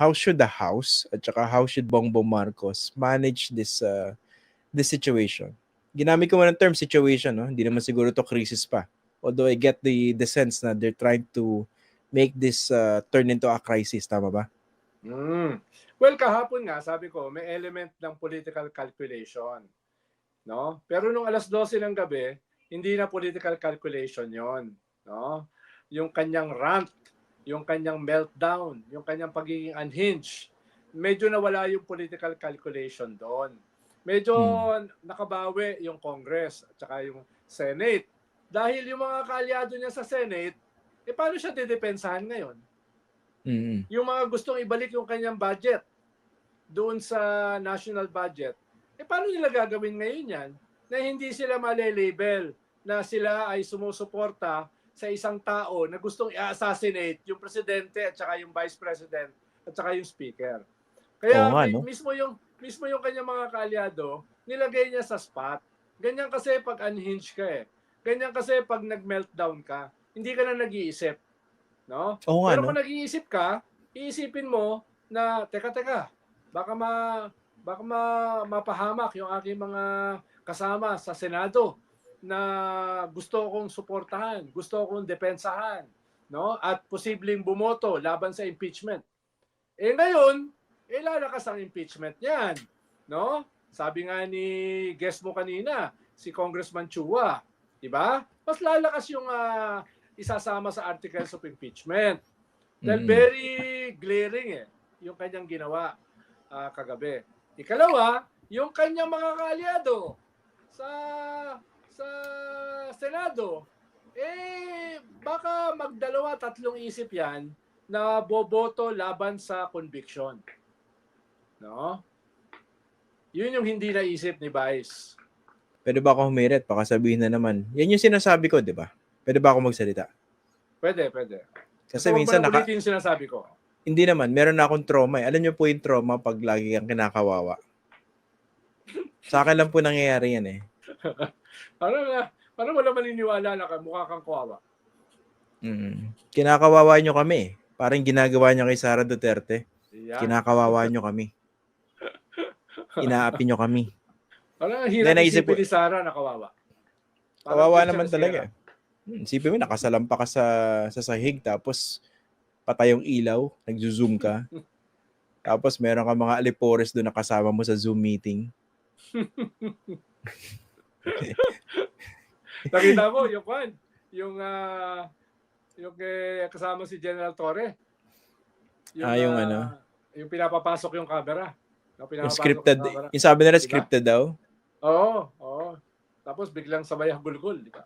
how should the House at saka how should Bongbong Marcos manage this uh, this situation? Ginamit ko man ng term situation, no? Hindi naman siguro to crisis pa. Although I get the the sense na they're trying to make this uh, turn into a crisis, tama ba? Mm. Well, kahapon nga, sabi ko, may element ng political calculation. No? Pero nung alas 12 ng gabi, hindi na political calculation yon, no? Yung kanyang rant, yung kanyang meltdown, yung kanyang pagiging unhinged, medyo nawala yung political calculation doon. Medyo nakabawi yung Congress at saka yung Senate. Dahil yung mga kaalyado niya sa Senate, eh paano siya didepensahan ngayon? Mm. yung mga gustong ibalik yung kanyang budget doon sa national budget, eh paano nila gagawin ngayon yan na hindi sila male-label na sila ay sumusuporta sa isang tao na gustong i-assassinate yung presidente at saka yung vice president at saka yung speaker. Kaya Oo nga, no? mismo yung mismo yung kanyang mga kaalyado, nilagay niya sa spot. Ganyan kasi pag unhinged ka eh. Ganyan kasi pag nag-meltdown ka, hindi ka na nag-iisip. No? Oo nga, Pero no? kung nag-iisip ka, iisipin mo na, teka, teka, baka ma, baka ma, mapahamak yung aking mga kasama sa Senado na gusto kong suportahan, gusto kong depensahan, no? At posibleng bumoto laban sa impeachment. Eh ngayon, eh lalakas ang impeachment niyan, no? Sabi nga ni guest mo kanina, si Congressman Chua, di ba? Mas lalakas yung ah, isasama sa articles of impeachment. Dahil Mm. very glaring eh, yung kanyang ginawa ah, kagabi. Ikalawa, yung kanyang mga kaalyado sa Senado, eh baka magdalawa tatlong isip yan na boboto laban sa conviction. No? Yun yung hindi naisip ni Vice. Pwede ba ako humirit? Baka sabihin na naman. Yan yung sinasabi ko, di ba? Pwede ba ako magsalita? Pwede, pwede. Kasi mo minsan na naka, yung sinasabi ko. hindi naman, meron na akong trauma. Eh. Alam niyo po yung trauma pag lagi kang kinakawawa. Sa akin lang po nangyayari yan eh. Parang, na, parang wala maniniwala na ka, mukha kang kawawa. Mm. Kinakawawa niyo kami eh. Parang ginagawa niyo kay Sara Duterte. Yan. Kinakawawa niyo kami. Inaapi niyo kami. Parang ang hirap naisip isipin ni Sarah na kawawa. Parang Kawawa naman talaga. eh. Hmm, Isipin mo, nakasalampa ka sa, sa sahig, tapos patay yung ilaw, nagzo-zoom ka. tapos meron ka mga alipores doon na kasama mo sa Zoom meeting. Nakita mo, yung kwan, yung, ah, yung kay, kasama si General Torre. Ah, yung ah, ano? Yung pinapapasok yung camera. Yung, Yung scripted, camera. yung sabi nila Diba? scripted daw. Oo, oo. Tapos biglang sabay gulgul, di ba?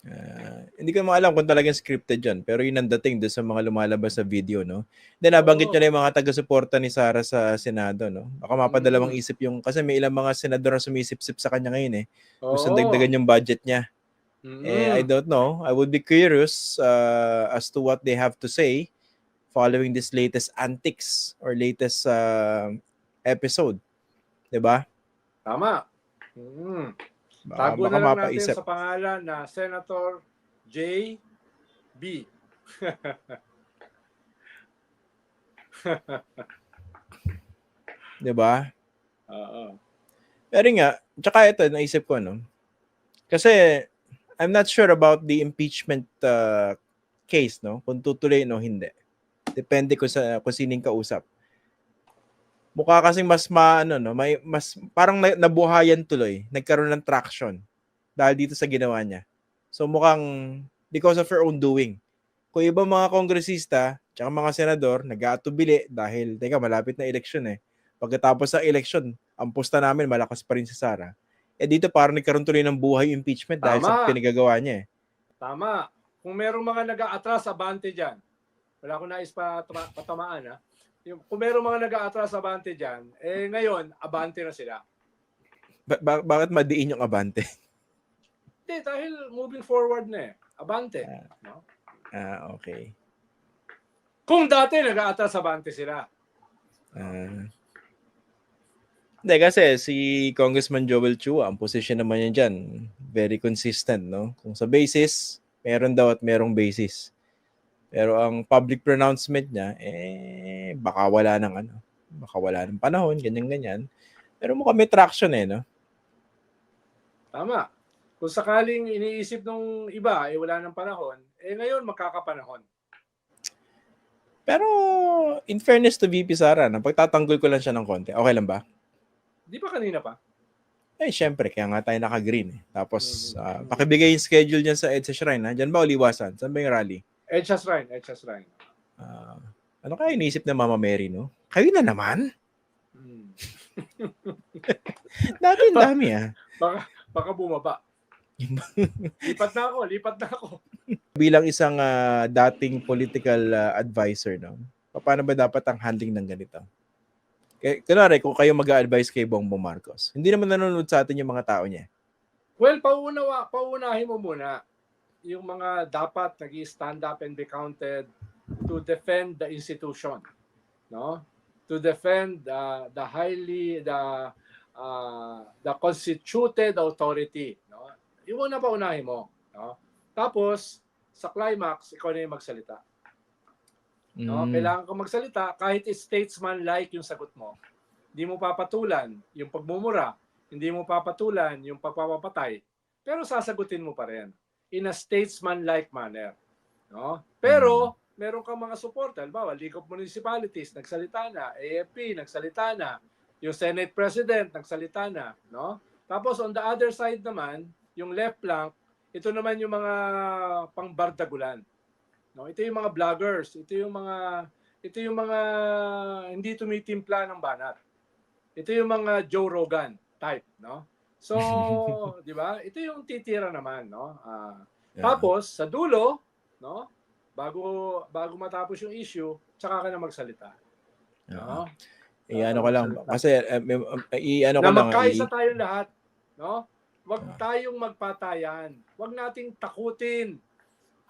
Ah, hindi ko maalam kung talagang scripted yan, pero yun ang dating doon sa mga lumalabas sa video, no? Then nabanggit Oo. niya na yung mga taga-suporta ni Sara sa Senado, no? Baka mapadalawang Mm. isip yung, kasi may ilang mga senador na sumisip-sip sa kanya ngayon, eh. Gusto Oo. dagdagan yung budget niya. Mm. Eh, I don't know. I would be curious uh, as to what they have to say following this latest antics or latest uh, episode. 'Di ba? Tama. Mm. Baka, Tago baka na lang mapaisip. natin sa pangalan na Senator J. B. 'Di ba? Oo. Pero nga, tsaka ito, naisip ko, no? Kasi, I'm not sure about the impeachment uh, case, no? Kung tutuloy o hindi. Depende ko sa kung sining kausap. Mukha kasing mas ma, ano, no? May, mas, parang na, nabuhayan tuloy. Nagkaroon ng traction dahil dito sa ginawa niya. So, mukhang because of her own doing. Kung ibang mga kongresista, tsaka mga senador, nag-aatubili dahil, teka, malapit na eleksyon eh. Pagkatapos ng eleksyon, ang pusta namin malakas pa rin si Sara. Eh dito parang nagkaroon tuloy ng buhay impeachment dahil sa Tama. pinagagawa niya eh. Tama. Kung merong mga nag-aatras sa bante dyan, wala akong nais pa tama- patamaan ha. Yung, kung merong mga nag-aatras sa bante dyan, eh ngayon, abante na sila. Ba- ba- bakit madiin yung abante? Hindi, dahil moving forward na eh. Abante. Ah. No? ah, okay. Kung dati nag-aatras sa bante sila. Ah. Hindi, kasi si Congressman Joel Chua, ang position naman niya dyan, very consistent, no? Kung sa basis, meron daw at merong basis. Pero ang public pronouncement niya, eh, baka wala ng ano, baka wala ng panahon, ganyan-ganyan. Pero mukhang may traction eh, no? Tama. Kung sakaling iniisip nung iba, eh wala ng panahon, eh ngayon magkakapanahon. Pero, in fairness to VP Sara, na pagtatanggol ko lang siya ng konti, okay lang ba? Di ba kanina pa? Eh, syempre, kaya nga tayo naka-green eh. Tapos, ah, pakibigay yung schedule dyan sa EDSA Shrine, ha? Diyan ba o liwasan? Saan ba yung rally? Edge Shrine, Edge Shrine. Ah, ano kaya iniisip na Mama Mary, no? Kayo na naman? Hmm. Dati ang dami, ah. Baka, baka bumaba. lipat na ako, lipat na ako. Bilang isang ah, dating political ah, advisor, no? Paano ba dapat ang handling ng ganito? Kaya, kunwari, kung kayo mag-advise kay Bongbong Marcos, hindi naman nanonood sa atin yung mga tao niya. Well, paunawa, paunahin mo muna yung mga dapat nag stand up and be counted to defend the institution. No? To defend uh, the highly, the uh, the constituted authority. No? Yung una paunahin mo. No? Tapos, sa climax, ikaw na yung magsalita. No? Mm. Kailangan kang magsalita kahit statesman-like yung sagot mo. Hindi mo papatulan yung pagmumura, hindi mo papatulan yung pagpapapatay, pero sasagutin mo pa rin in a statesman-like manner. No? Pero meron kang mga suporta, halimbawa, League of Municipalities nagsalita na, AFP nagsalita na, yung Senate President nagsalita na, no? Tapos on the other side naman, yung left flank, ito naman yung mga pangbardagulan. No, ito yung mga vloggers, ito yung mga ito yung mga hindi tumitimpla ng banat. Ito yung mga Joe Rogan type, no? So, 'di ba? Ito yung titira naman, no? Ah, Yeah. tapos sa dulo, no? Bago bago matapos yung issue, tsaka ka na magsalita. Yeah. No? I-ano ko lang. Kasi, eh, may- eh, i-ano ko na lang. magkaisa i- tayong lahat, no? Ah. tayong magpatayan. Huwag nating takutin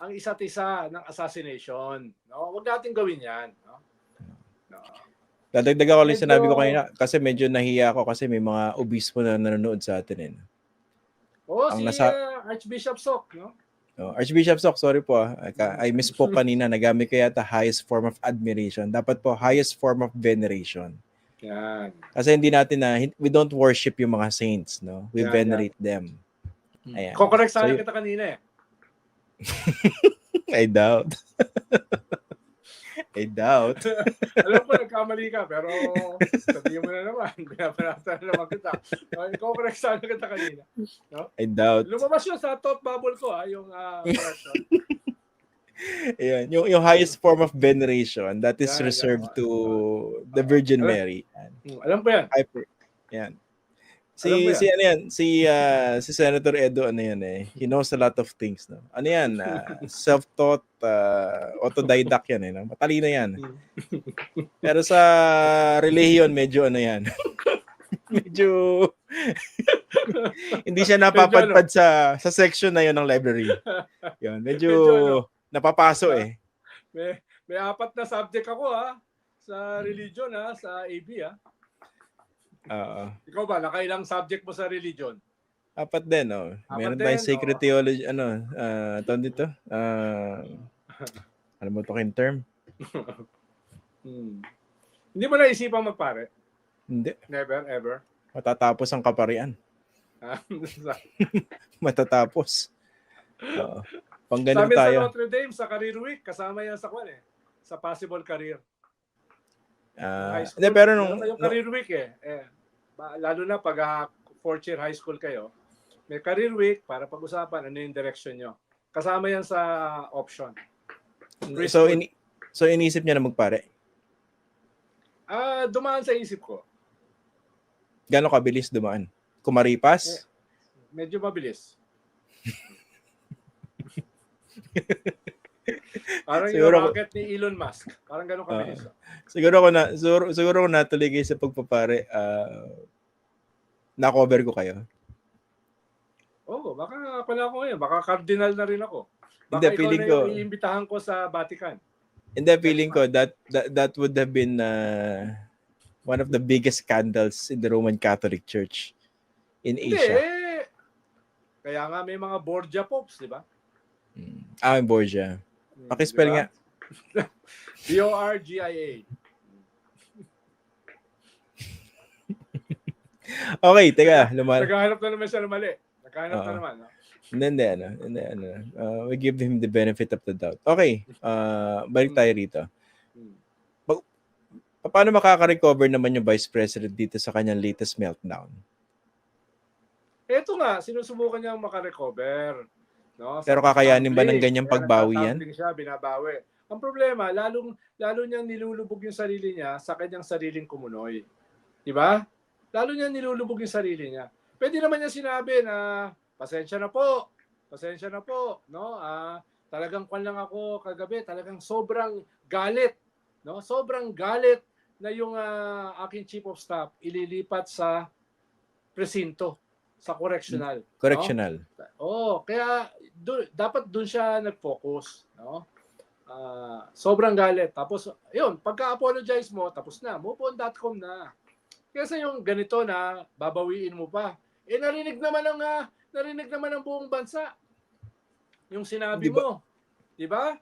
ang isa't isa ng assassination, no? Huwag nating gawin 'yan, no? no. Dadagdagan ko lang yung sinabi ko Medyo- kanina kasi medyo nahiya ako kasi may mga obispo na nanonood sa atin. Eh. Oh, Ang si nasa- uh, Archbishop Sok, no? Oh, Archbishop Sok, sorry po. ah. I, ka- I misspoke kanina. Nagamit ko yata highest form of admiration. Dapat po highest form of veneration. Yan. Kasi hindi natin na, we don't worship yung mga saints, no? We Yeah, venerate them. Ayan. Kokorek sana So, kita kanina eh. I doubt. I doubt. Alam ko nagkamali ka, pero sabihin mo na naman. Binabanatan na naman kita. Okay, Kokorek sana kita kanina. I doubt. Lumabas yun sa thought bubble ko, ah, yung uh, correction. Ayan. Yung, yung highest form of veneration, that is Yeah, reserved yeah. to the Virgin Alam- Mary. Hmm, Alam ko yan. Hyper. Yan. Si yan. si ano yan, si ah, si Senator Edo ano yan eh. He knows a lot of things, no. Ano yan? ah, self-taught ah, autodidact yan eh, no? Matalino yan. Pero sa religion medyo ano yan. medyo hindi siya napapadpad sa sa section na yon ng library. Yun, medyo Medyo ano. napapaso eh. May, may apat na subject ako ha sa religion ha, sa AB ha. Oo. Ikaw ba, nakailang subject mo sa religion? Apat din, oh. Apat Meron din, tayong sacred oh. theology, ano, ah, tawag dito? Ah, alam mo to kin term? Hmm. Hindi mo naisipang magpare? Hindi. Never, ever? Matatapos ang kaparian. Sa, Matatapos. Oo. Pang sa ganun amin sa tayo. Notre Dame, sa Career Week, kasama yan sa kwan eh. Sa possible career. Ah, high school. hindi, pero nung, nung- career week eh. eh lalo na pag ah, fourth year high school kayo, may career week para pag-usapan ano yung direction nyo. Kasama yan sa option. so, ini so inisip niya na magpare. Ah, dumaan sa isip ko. Gano'ng kabilis dumaan? Kumaripas? Medyo mabilis. Parang Siguro- yung rocket ni Elon Musk. Parang ganun kabilis. Siguro ako na siguro, siguro ako natuloy kayo sa pagpapare. ah na-cover ko kayo. Oo, oh, baka na ako ngayon. Baka cardinal na rin ako. Baka Hindi, feeling ko. iimbitahan ko sa Vatican. Hindi, feeling ko that, that that would have been uh, one of the biggest scandals in the Roman Catholic Church in Hindi Asia. eh. Kaya nga may mga Borgia Popes, di ba? Mm. Ah, Borgia. Hmm, Pakispell di ba? nga. B-O-R-G-I-A. Okay, teka, lumal. Naghahanap na naman siya ng mali. Naghahanap na Oo. naman. no? Hindi, ano, hindi, ano. Uh, we give him the benefit of the doubt. Okay, uh, balik tayo rito. Hmm. Pa- Paano makaka-recover naman yung Vice President dito sa kanyang latest meltdown? Ito nga, sinusubukan niyang makarecover. No? Pero kakayanin ba ng ganyang pagbawi yan? siya, binabawi. Ang problema, lalong, lalo niyang nilulubog yung sarili niya sa kanyang sariling kumunoy. Di ba? Lalo niyang nilulubog yung sarili niya. Pwede naman niya sinabi na, pasensya na po, pasensya na po, no? Ah, talagang kwan lang ako kagabi, talagang sobrang galit, no? Sobrang galit na yung ah, aking chief of staff ililipat sa presinto, sa correctional. Correctional. Oo, kaya do, dapat doon siya nag-focus, no? Ah, sobrang galit. Tapos, yun, pagka-apologize mo, tapos na, moveon.com na. Kasi yung ganito na babawiin mo pa. Eh narinig naman ng ah, narinig naman ng buong bansa yung sinabi Di ba- mo. 'Di ba?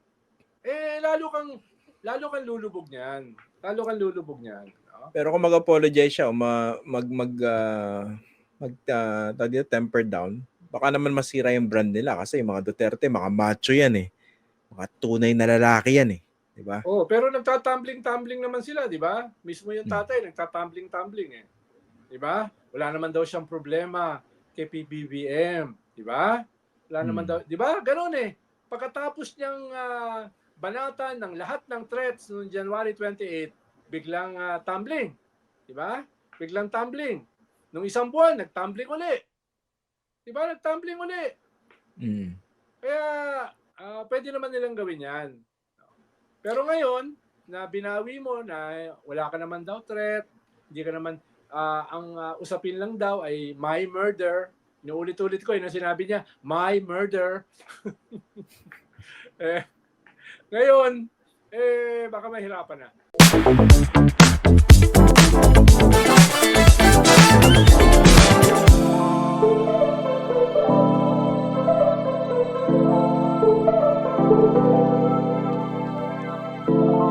Eh lalo kang lalo kang lulubog niyan. Lalo kang lulubog niyan. no? Pero kung mag-apologize siya o ma- mag mag uh, mag uh, temper down, baka naman masira yung brand nila kasi yung mga Duterte, mga macho yan eh. Mga tunay na lalaki yan eh. Di ba? Oh, pero nagtatumbling-tumbling naman sila, 'di ba? Mismo yung Hmm. tatay nagtatumbling-tumbling eh. 'Di ba? Wala naman daw siyang problema kay PBBM, 'di ba? Wala naman Hmm. daw, 'di ba? Ganoon eh. Pagkatapos niyang ah, banatan ng lahat ng threats noong January 28, biglang ah, tumbling, 'di ba? Biglang tumbling. Nung isang buwan, nagtumbling uli. 'Di ba? Nagtumbling uli. Mm. Kaya ah, pwede naman nilang gawin yan. Pero ngayon, na binawi mo na wala ka naman daw threat, hindi ka naman, ah, ang ah, usapin lang daw ay my murder. Inuulit-ulit ko, yun ang sinabi niya, my murder. eh, ngayon, eh, baka mahirapan na.